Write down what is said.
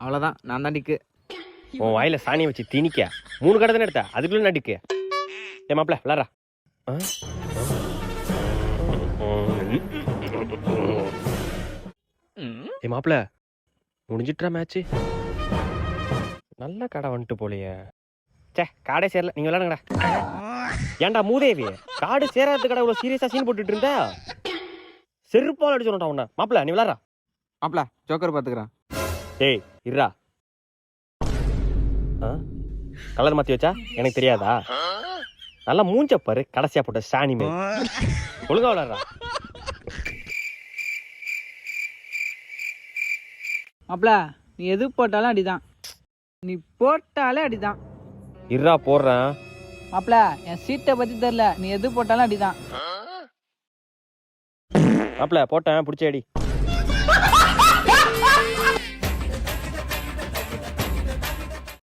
அவ்வளோதான் நான் தான் டிக்கு. உன் வாயில சாணியை வச்சு திணிக்க. மூணு கடை தானே எடுத்த? அதுக்குள்ள நடிக்க ஏ மாப்பிள விளாட்றா ஆ? ஏ மாப்பிள முடிஞ்சிட்டா மேட்ச் நல்ல கடை வந்துட்டு போலையே. சே காடே சேரல. நீங்க விளாடுங்கடா ஏன்டா மூதேவி? காடு சேராத கடை இவ்வளவு சீரியஸா சீன் போட்டுட்டு இருந்தா? செருப்பால் அடிச்சு உன்ன. மாப்பிள நீ விளாட்றா மாப்பிள ஜோக்கர் பார்த்துக்கிறேன் ஏய் இருடா. கலர் மாத்தி வச்சா? எனக்கு தெரியாதா? நல்லா மூஞ்ச பாரு கடைசியா போட்ட சாணி மேல். ஒழுங்கா விளாடுறா மாப்ள நீ எது போட்டாலும் அடிதான். நீ போட்டாலே அடிதான். இருடா போடுறேன். மாப்பிள என் சீட்டை பத்தி தெரியல நீ எது போட்டாலும் அடிதான். மாப்பிள போட்டேன் பிடிச்ச அடி